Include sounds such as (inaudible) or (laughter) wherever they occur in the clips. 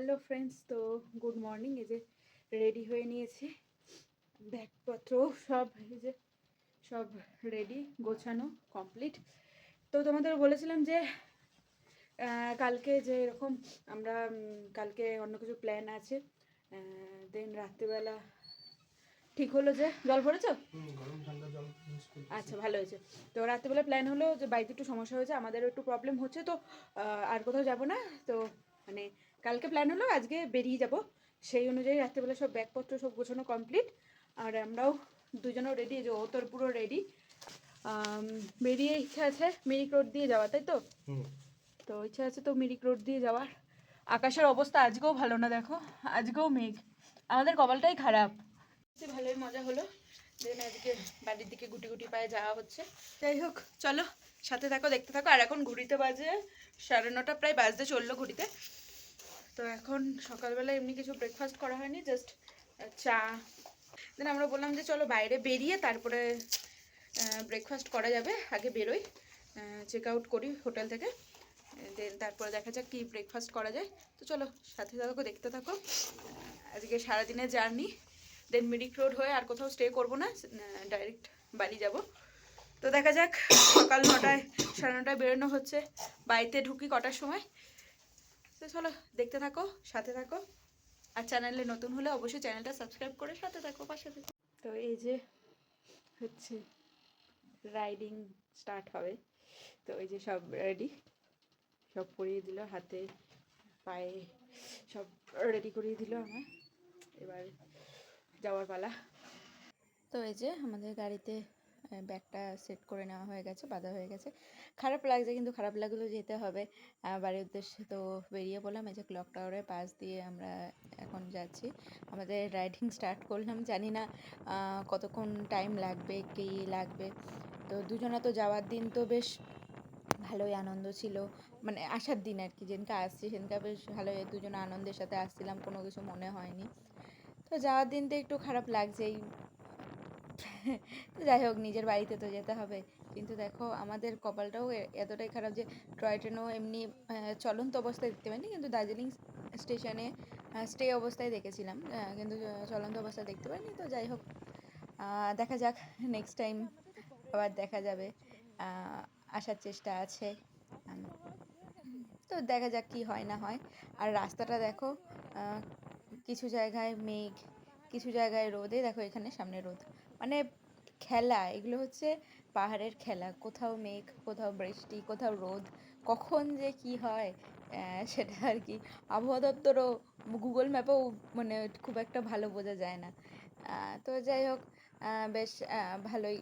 Hello friends তো good morning এই যে রেডি হয়ে নিয়েছি। ব্যাগপত্র সব এই যে সব রেডি গোছানো কমপ্লিট তো তোমাদের বলেছিলাম যে কালকে যে এরকম আমরা কালকে অন্য কিছু প্ল্যান আছে দেন রাত্রিবেলা ঠিক হলো যে জল ভরেছো। আচ্ছা ভালো হয়েছে। তো রাত্রিবেলা প্ল্যান হলো যে বাড়িতে একটু সমস্যা হয়েছে আমাদেরও একটু প্রবলেম হচ্ছে তো আর কোথাও যাব না। তো মানে কালকে প্ল্যান হলো আজকে বেরিয়ে যাব। সেই অনুযায়ী রাত্রিবেলা সব ব্যাগপত্র সব গোছানো কমপ্লিট আর আমরাও দুজনও রেডি যে ও তোর পুরো রেডি বেরিয়ে ইচ্ছা আছে মিরিক রোড দিয়ে যাওয়া তাই তো? তো ইচ্ছা আছে তো মিরিক রোড দিয়ে যাওয়ার। আকাশের অবস্থা আজকেও ভালো না দেখো। আজকেও মেঘ। আমাদের কপালটাই খারাপ। ভালোই মজা হলো। দেন আজকে বাড়ির দিকে গুটি গুটি পায়ে যাওয়া হচ্ছে। যাই হোক চলো সাথে থাকো দেখতে থাকো। আর এখন ঘুরিতে বাজে সাড়ে নটা প্রায় বাজতে চলল ঘুরিতে তো এখন সকালবেলা এমনি কিছু ব্রেকফাস্ট করা হয়নি জাস্ট চা। দেন আমরা বললাম যে চলো বাইরে বেরিয়ে তারপরে ব্রেকফাস্ট করা যাবে, আগে বেরোই চেক আউট করি হোটেল থেকে। দেন তারপরে দেখা যাক কি ব্রেকফাস্ট করা যায়। তো চলো সাথে থাকো, দেখতে থাকো। আজকে সারাদিনের জার্নি। দেন মিরিক রোড হয়ে আর কোথাও স্টে করব না ডাইরেক্ট বাড়ি যাব। তো দেখা যাক, সকাল নটায়, সাড়ে নটায় বেরোনো হচ্ছে। বাড়িতে ঢুকি কটার সময়। তো চলো, দেখতে থাকো, সাথে থাকো। আর চ্যানেলে নতুন হলে অবশ্যই চ্যানেলটা সাবস্ক্রাইব করে সাথে থাকো, পাশে থাকো। তো এই যে হচ্ছে রাইডিং স্টার্ট হবে। তো এই যে সব রেডি সব পরিয়ে দিল, হাতে, পায়ে সব রেডি করিয়ে দিল আমার। এবার যাওয়ার পালা। তো এই যে আমাদের গাড়িতে ব্যাগটা সেট করে নেওয়া হয়ে গেছে, বাঁধা হয়ে গেছে। খারাপ লাগছে, কিন্তু খারাপ লাগলেও যেতে হবে। বাড়ির উদ্দেশ্যে তো বেরিয়ে পড়লাম, এই যে ক্লক টাওয়ারের পাশ দিয়ে আমরা এখন যাচ্ছি। আমাদের রাইডিং স্টার্ট করলাম, জানি না কতক্ষণ টাইম লাগবে, কি লাগবে। তো দুজনা তো যাওয়ার দিন তো বেশ ভালোই আনন্দ ছিল। মানে আসার দিন আর কি, যেদিনকে আসছি সেদিনকে বেশ ভালোই দুজনে আনন্দের সাথে আসছিলাম, কোনো কিছু মনে হয়নি। তো যাওয়ার দিন তো একটু খারাপ লাগছেই। তো যাই হোক, নিজের বাড়িতে তো যেতে হবে। কিন্তু দেখো, আমাদের কপালটাও এতটাই খারাপ যে টয় ট্রেনও এমনি চলন্ত অবস্থায় দেখতে পাইনি কিন্তু দার্জিলিং স্টেশনে স্টে অবস্থায় দেখেছিলাম। কিন্তু চলন্ত অবস্থায় দেখতে পাইনি তো যাই হোক। দেখা যাক নেক্সট টাইম আবার দেখা যাবে। আসার চেষ্টা আছে। তো দেখা যাক কি হয় না হয়। আর রাস্তাটা দেখো কিছু জায়গায় মেঘ, কিছু জায়গায় রোদে, দেখো এখানে সামনে রোদ। মানে খেলা এগুলো হচ্ছে পাহাড়ের খেলা। কোথাও মেঘ কোথাও বৃষ্টি কোথাও রোদ কখন যে কি হয় সেটা আর কি। আবহাওয়া দপ্তরও গুগল ম্যাপেও মানে খুব একটা ভালো বোঝা যায় না। তো যাই হোক বেশ ভালোই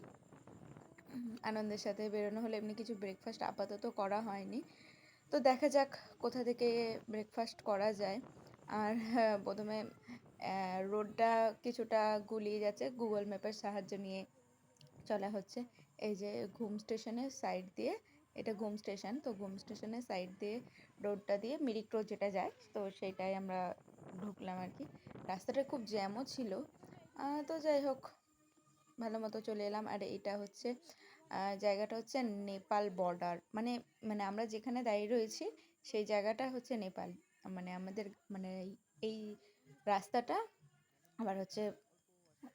আনন্দের সাথে বেরোনো হলো। এমনি কিছু ব্রেকফাস্ট আপাতত করা হয়নি। তো দেখা যাক কোথা থেকে ব্রেকফাস্ট করা যায়। আর হ্যাঁ, প্রথমে রোডটা কিছুটা গুলিয়ে যাচ্ছে। গুগল ম্যাপের সাহায্য নিয়ে চলা হচ্ছে। এই যে ঘুম স্টেশনের সাইড দিয়ে, এটা ঘুম স্টেশন। তো ঘুম স্টেশনের সাইড দিয়ে, রোডটা দিয়ে মিরিক রোড যেটা যায়, তো সেটাই আমরা ঢুকলাম আর কি। রাস্তাটা খুব জ্যামও ছিল। তো যাই হোক, ভালো মতো চলে এলাম। আর এটা হচ্ছে জায়গাটা হচ্ছে নেপাল বর্ডার মানে মানে আমরা যেখানে দাঁড়িয়ে রয়েছি, সেই জায়গাটা হচ্ছে নেপাল। মানে আমাদের মানে এই রাস্তাটা আবার হচ্ছে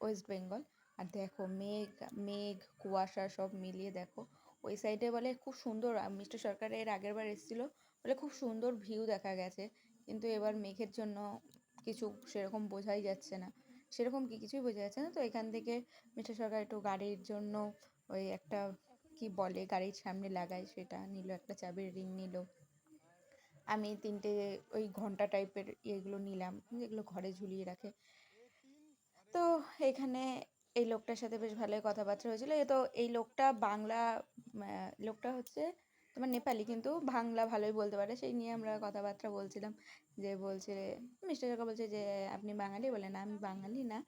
ওয়েস্ট বেঙ্গল আর দেখো মেঘ মেঘ, কুয়াশা সব মিলিয়ে দেখো। ওই সাইডে বলে খুব সুন্দর মিস্টার সরকার এর আগের বার এসেছিল বলে খুব সুন্দর ভিউ দেখা গেছে। কিন্তু এবার মেঘের জন্য কিছু সেরকম বোঝাই যাচ্ছে না। সেরকম কি কিছুই বোঝা যাচ্ছে না। তো এখান থেকে মিস্টার সরকার একটু গাড়ির জন্য ওই একটা কি বলে গাড়ির সামনে লাগায়, সেটা নিল, একটা চাবির রিং নিল। আমি তিনটে ওই ঘণ্টা টাইপের ইয়েগুলো নিলাম, যেগুলো ঘরে ঝুলিয়ে রাখে। তো এখানে এই লোকটার সাথে বেশ ভালোই কথাবার্তা হয়েছিল। তো এই লোকটা বাংলা লোকটা হচ্ছে তোমার নেপালি, কিন্তু বাংলা ভালোই বলতে পারে। সেই নিয়ে আমরা কথাবার্তা বলছিলাম যে বলছে, মিস্টার সরকার বলছে যে, আপনি বাঙালি? বলে, না, আমি বাঙালি না।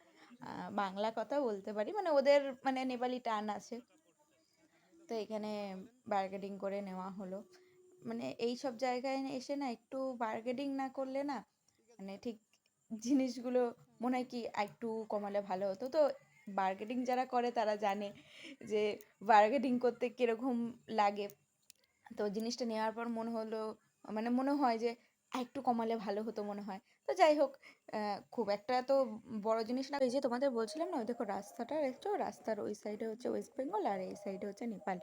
বাংলা কথা বলতে পারি। মানে ওদের মানে নেপালি টান আছে। তো এখানে বার্গেনিং করে নেওয়া হলো। মানে এই সব জায়গায় এসে না একটু বার্গেনিং না করলে না মানে ঠিক জিনিসগুলো মনে হয় কি একটু কমালে ভালো হতো। তো বার্গেনিং যারা করে তারা জানে যে বার্গেনিং করতে কীরকম লাগে। তো জিনিসটা নেওয়ার পর মনে হলো মানে মনে হয় যে আরেকটু কমালে ভালো হতো মনে হয়। তো যাই হোক খুব একটা তো বড় জিনিস না। এই যে তোমাদের বলছিলাম না, ওই দেখো রাস্তাটা দেখছ রাস্তার ওই সাইডে হচ্ছে ওয়েস্ট বেঙ্গল আর এই সাইডে হচ্ছে নেপাল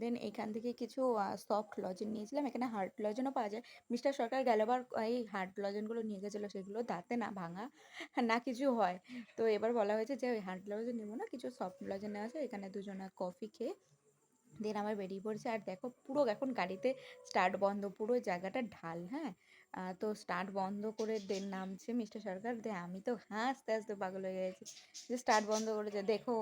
দেন এখান থেকে কিছু সফট লজেন নিয়েছিলাম। এখানে হার্ড লজেনও পাওয়া যায়। মিস্টার সরকার গেলবার এই হার্ড লজেনগুলো নিয়ে গেছিল। সেগুলো দাঁতে না ভাঙা, না কিছু হয়। তো এবার বলা হয়েছে যে ওই হার্ড লজেন নেব না, কিছু সফট লজেন নেওয়া আছে। এখানে দুজনা কফি খেয়ে দেন আমার বেরিয়ে পড়ছে। আর দেখো পুরো এখন গাড়িতে স্টার্ট বন্ধ, পুরো জায়গাটা ঢাল হ্যাঁ? তো স্টার্ট বন্ধ করে দেন নামছে মিস্টার সরকার। দে আমি তো হাসতে হাসতে পাগল হয়ে গেছি। যে স্টার্ট বন্ধ করেছে দেখো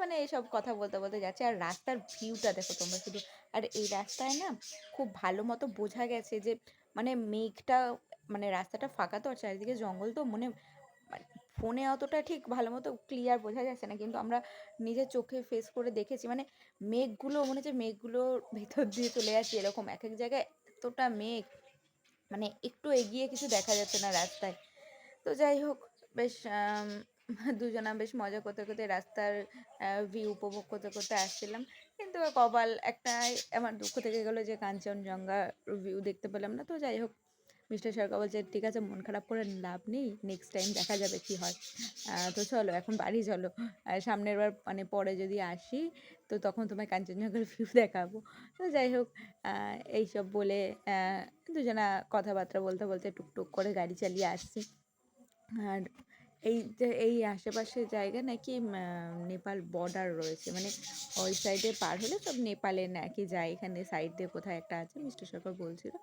মানে এইসব কথা বলতে বলতে যাচ্ছে। আর রাস্তার ভিউটা দেখো তোমরা শুধু। আর এই রাস্তায় না খুব ভালো মতো বোঝা গেছে যে মানে মেঘটা মানে রাস্তাটা ফাঁকা তো আর চারিদিকে জঙ্গল তো মনে মানে ফোনে অতটা ঠিক ভালো মতো ক্লিয়ার বোঝা যাচ্ছে না। কিন্তু আমরা নিজের চোখে ফেস করে দেখেছি। মানে মেঘগুলো মনে হচ্ছে মেঘগুলোর ভেতর দিয়ে চলে যাচ্ছে এরকম এক এক জায়গায় এতটা মেঘ। মানে একটু এগিয়ে কিছু দেখা যাচ্ছে না রাস্তায়। তো যাই হোক, বেশ (laughs) দুজনা বেশ মজা করতে করতে রাস্তার ভিউ উপভোগ করতে করতে আসছিলাম। কিন্তু কপাল একটাই, আমার দুঃখ থেকে গেলো যে কাঞ্চনজঙ্ঘা ভিউ দেখতে পেলাম না। তো যাই হোক মিস্টার সরকার বলছে, ঠিক আছে, মন খারাপ করে লাভ নেই নেক্সট টাইম দেখা যাবে কি হয়। তো চলো, এখন বাড়ি চলো। সামনের বার মানে পরে যদি আসি, তো তখন তোমায় কাঞ্চনজঙ্ঘার ভিউ (laughs) দেখাবো। তো যাই হোক এইসব বলে দুজনা কথাবার্তা বলতে বলতে টুকটুক করে গাড়ি চালিয়ে আসছে। আর এই যে, এই আশেপাশে জায়গা নাকি নেপাল বর্ডার রয়েছে। মানে ওই সাইডে পার হলে সব নেপালে নাকি যায়। এখানে সাইড দিয়ে কোথায় একটা আছে, মিস্টার সরকার বলছিল।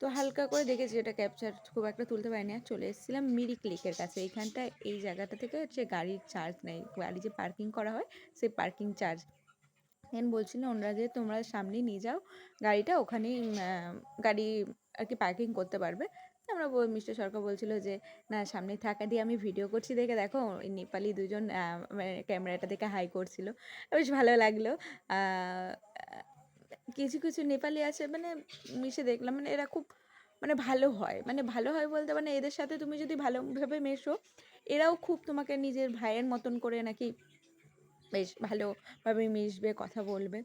তো হালকা করে দেখেছি এটা ক্যাপচার খুব একটা তুলতে পারিনি আর চলে এসেছিলাম মিরিক লেকের কাছে। এইখানটায় এই জায়গাটা থেকে হচ্ছে গাড়ির চার্জ নেই গাড়ি যে পার্কিং করা হয়, সেই পার্কিং চার্জ দেন বলছিল ওনারা যে তোমরা সামনে নিয়ে যাও গাড়িটা, ওখানেই গাড়ি আর কি পার্কিং করতে পারবে। আমরা মিস্টার সরকার বলছিল যে, না সামনে থাকা। দিয়ে আমি ভিডিও করছি দেখে দেখো নেপালি দুজন মানে ক্যামেরাটা দেখে হাই করছিল। বেশ ভালো লাগল। কিছু কিছু নেপালি আছে মানে মিশে দেখলাম মানে এরা খুব মানে ভালো হয়। মানে ভালো হয় বলতে মানে এদের সাথে তুমি যদি ভালোভাবে মেশো, এরাও খুব তোমাকে নিজের ভাইয়ের মতন করে নাকি বেশ ভালোভাবে মিশবে, কথা বলবে।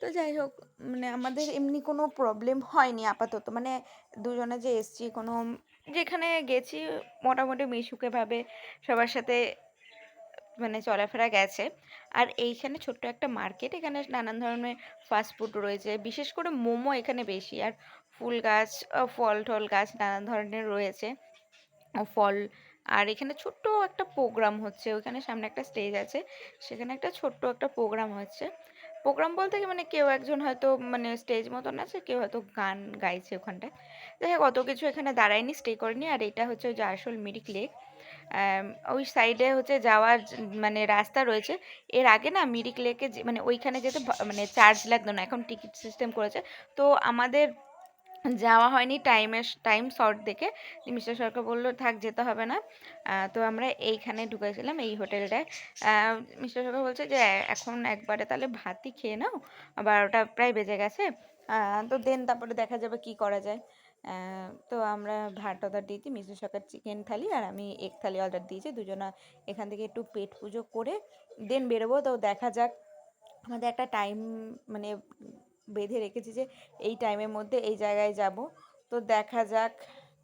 তো যাই হোক মানে আমাদের এমনি কোনো প্রবলেম হয়নি আপাতত। মানে দুজনে যে এসছি, কোনো যেখানে গেছি, মোটামুটি মিশুকেভাবে সবার সাথে মানে চলাফেরা গেছে। আর এইখানে ছোট্ট একটা মার্কেট, এখানে নানান ধরনের ফাস্ট ফুড রয়েছে। বিশেষ করে মোমো এখানে বেশি, আর ফুল গাছ ফল টল গাছ নানান ধরনের রয়েছে। ফল, আর এখানে ছোট্ট একটা প্রোগ্রাম হচ্ছে, ওখানে সামনে একটা স্টেজ আছে, সেখানে একটা ছোট্ট একটা প্রোগ্রাম হচ্ছে। প্রোগ্রাম বলতে মানে কেউ একজন হয়তো মানে স্টেজ মতন আছে, কেউ হয়তো গান গাইছে ওখানটায়। যাই হোক, অত কিছু এখানে দাঁড়ায়নি স্টে করেনি, আর এটা হচ্ছে যে আসল মিরিক লেক ওই সাইডে হচ্ছে যাওয়ার মানে রাস্তা রয়েছে। এর আগে না মিরিক লেকে মানে ওইখানে যেতে মানে চার্জ লাগতো না, এখন টিকিট সিস্টেম করেছে। তো আমাদের যাওয়া হয়নি টাইমের টাইম শর্ট দেখে। মিস্টার সরকার বলল, থাক, যেতে হবে না। তো আমরা এইখানে ঢুকেছিলাম, এই হোটেলটায় মিস্টার সরকার বলছে যে, এখন একবারে তাহলে ভাতই খেয়ে নাও। বারোটা প্রায় বেজে গেছে। তো দেন তারপরে দেখা যাবে কি করা যায়। তো আমরা ভাত অর্ডার দিয়েছি মিস্টার সরকার চিকেন থালি আর আমি এক থালি অর্ডার দিয়েছি। দুজনা এখান থেকে একটু পেট পুজো করে দেন বেরোবো। তো দেখা যাক, আমাদের একটা টাইম মানে বেঁধে রেখেছি যে এই টাইমের মধ্যে এই জায়গায় যাব। তো দেখা যাক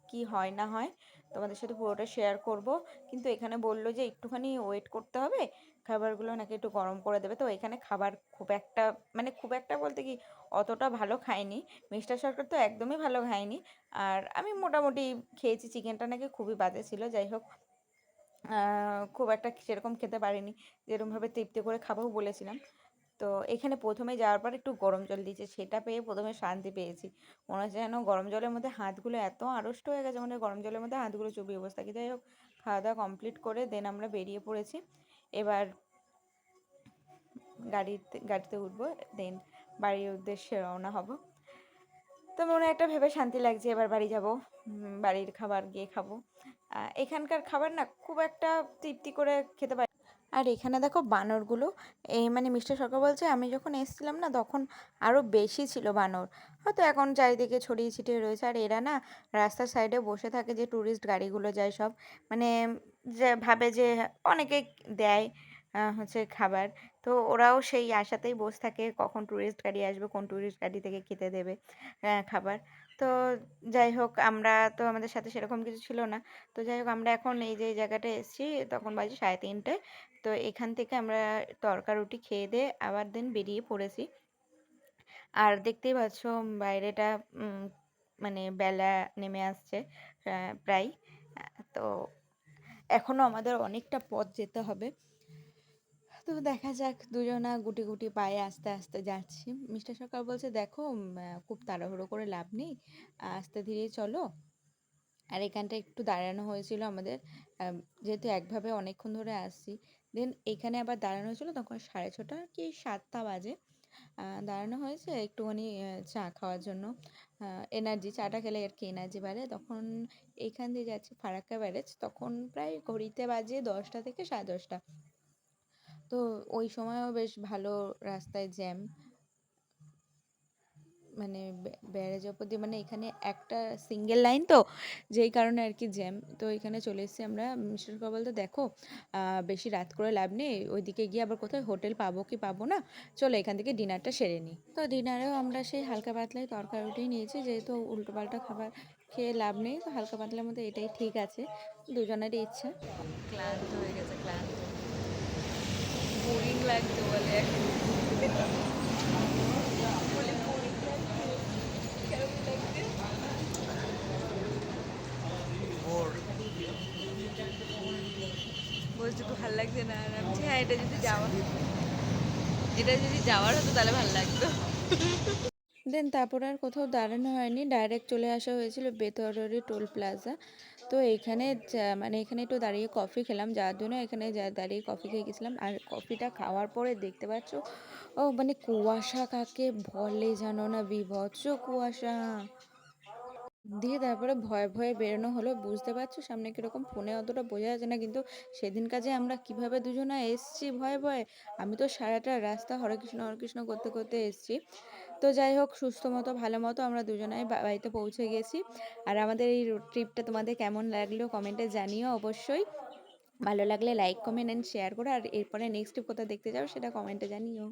কি হয় না হয়। তোমাদের সাথে পুরোটা শেয়ার করব। কিন্তু এখানে বলল যে একটুখানি ওয়েট করতে হবে। খাবারগুলো নাকি একটু গরম করে দেবে। তো এখানে খাবার খুব একটা মানে খুব একটা বলতে কি অতটা ভালো খাইনি। মিস্টার সরকার তো একদমই ভালো খায়নি আর আমি মোটামুটি খেয়েছি, চিকেনটা নাকি খুবই বাজে ছিল, যাই হোক। খুব একটা সেরকম খেতে পারিনি, যেরকমভাবে তৃপ্তি করে খাব বলেছিলাম। তো এখানে প্রথমে যাওয়ার পর একটু গরম জল দিয়েছে, সেটা পেয়ে প্রথমে শান্তি পেয়েছি। মনে হচ্ছে যেন গরম জলের মধ্যে হাতগুলো এত আড়ষ্ট হয়ে গেছে মানে গরম জলের মধ্যে হাতগুলো চুবিয়ে বসে থাকি। যাই হোক, খাওয়া দাওয়া কমপ্লিট করে দেন আমরা বেরিয়ে পড়েছি। এবার গাড়িতে গাড়িতে উঠবো দেন বাড়ির উদ্দেশ্যে রওনা হব। তো মনে একটা ভেবে শান্তি লাগছে, এবার বাড়ি যাব বাড়ির খাবার গিয়ে খাব। এখানকার খাবার না খুব একটা তৃপ্তি করে খেতে পারি আর এখানে দেখো বানরগুলো, এই মানে মিস্টার সরকার বলছে, আমি যখন এসেছিলাম না তখন আরও বেশি ছিল বানর। হয়তো এখন চারিদিকে ছড়িয়ে ছিটিয়ে রয়েছে। আর এরা না রাস্তার সাইডে বসে থাকে যে ট্যুরিস্ট গাড়িগুলো যায় সব। মানে যে ভাবে যে অনেকে দেয় হচ্ছে খাবার। তো ওরাও সেই আশাতেই বসে থাকে কখন ট্যুরিস্ট গাড়ি আসবে, কোন ট্যুরিস্ট গাড়ি থেকে খেতে দেবে খাবার। তো যাই হোক, আমরা তো আমাদের সাথে সেরকম কিছু ছিল না। তো যাই হোক, আমরা এখন এই যে জায়গাটায় এসেছি, তখন বাজে সাড়ে তিনটে। তো এখান থেকে আমরা তড়কা রুটি খেয়ে দিয়ে আবার দিন বেরিয়ে পড়েছি। আর দেখতেই পাচ্ছ, বাইরেটা মানে বেলা নেমে আসছে প্রায়। তো এখনও আমাদের অনেকটা পথ যেতে হবে। তো দেখা যাক, দুজনা গুটি গুটি পায়ে আস্তে আস্তে যাচ্ছি। মিস্টার সরকার বলছে, দেখো খুব তাড়াহুড়ো করে লাভ নেই, আস্তে ধীরে চলো। আর এখানটা একটু দাঁড়ানো হয়েছিল আমাদের যেহেতু একভাবে অনেকক্ষণ ধরে আসছি। দেন এখানে আবার দাঁড়ানো হয়েছিল তখন সাড়ে ছটা কি সাতটা বাজে। দাঁড়ানো হয়েছে একটুখানি চা খাওয়ার জন্য। এনার্জি চাটা খেলে আর কি এনার্জি বাড়ে। তখন এইখান দিয়ে যাচ্ছি ফারাক্কা ব্যারেজ। তখন প্রায় ঘড়িতে বাজে দশটা থেকে সাড়ে দশটা। ওই সময়ও বেশ ভালো রাস্তায় জ্যাম মানে ব্য- ব্যারেজ ওপর দিয়ে মানে এখানে একটা সিঙ্গেল লাইন তো, যেই কারণে আর কি জ্যাম তো এখানে চলে এসেছি আমরা, মিস্টার সরকার বলতে দেখো বেশি রাত করে লাভ নেই, ওইদিকে গিয়ে আবার কোথায় হোটেল পাবো কি পাবো না, চলো এখান থেকে ডিনারটা সেরে নিই। তো ডিনারেও আমরা সেই হালকা পাতলাই তরকারি রুটি নিয়েছি, যেহেতু উল্টোপাল্টা খাবার খেয়ে লাভ নেই, তো হালকা পাতলার মধ্যে এটাই ঠিক আছে, দুজনেরই ইচ্ছা। ক্লান্ত হয়ে গেছে, ক্লান্ত। বোরিং লাগছে বলে লাগছে? বলছে লাগছে না আর হ্যাঁ এটা যদি যাওয়া, এটা যদি যাওয়ার হতো তাহলে ভালো লাগতো দেন তারপর আর কোথাও দাঁড়ানো হয়নি। ডাইরেক্ট চলে আসা হয়েছিল বেতরি টোল প্লাজা। তো এখানে মানে এখানে একটু দাঁড়িয়ে কফি খেলাম। যার জন্য এখানে দাঁড়িয়ে কফি খেয়ে গেছিলাম। আর কফিটা খাওয়ার পরে দেখতে পাচ্ছ, ও মানে কুয়াশা কাকে বলে জানো না? বিভৎস কুয়াশা। দিয়ে তারপরে ভয়ে ভয়ে বেরোনো হলো। বুঝতে পারছ? সামনে কীরকম? ফোনে অতটা বোঝা যাচ্ছে না। কিন্তু সেদিন কাজে আমরা কীভাবে দুজনা এসছি ভয়ে ভয়ে? আমি তো সারাটা রাস্তা হরে কৃষ্ণ হরে কৃষ্ণ করতে করতে এসছি। তো যাই হোক, সুস্থ মতো, ভালো মতো আমরা দুজনাই বাড়িতে পৌঁছে গেছি। আর আমাদের এই ট্রিপটা তোমাদের কেমন লাগল কমেন্টে জানিও অবশ্যই। ভালো লাগলে লাইক কমেন্ট অ্যান্ড শেয়ার করো। আর এরপরে নেক্সট ট্রিপ কোথায় দেখতে যাও সেটা কমেন্টে জানিও।